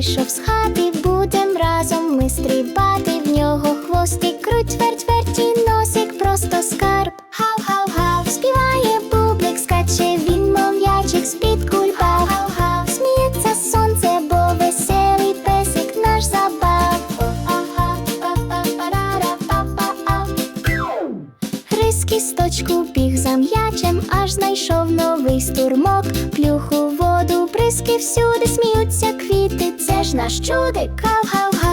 вийшов з хати, будем разом ми стрибати в нього хвостик, круть, верть, верті, носик, просто скарб. Гав-гав-гав, співає бублик, скаче він, мов м'ячик з-під кульбав. Гав-гав, сміється сонце, бо веселий песик наш забав. Гриз кісточку біг за м'ячем, аж знайшов новий стурмок. Плюху воду, всюди сміються квіти. Це ж наш чудик, гав-гав-гав.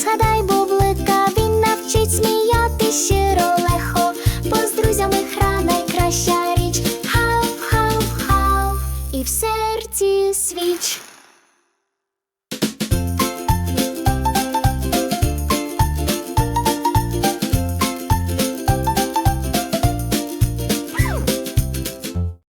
Згадай, бублика, він навчить сміяти щиро легко, бо з друзями хра найкраща.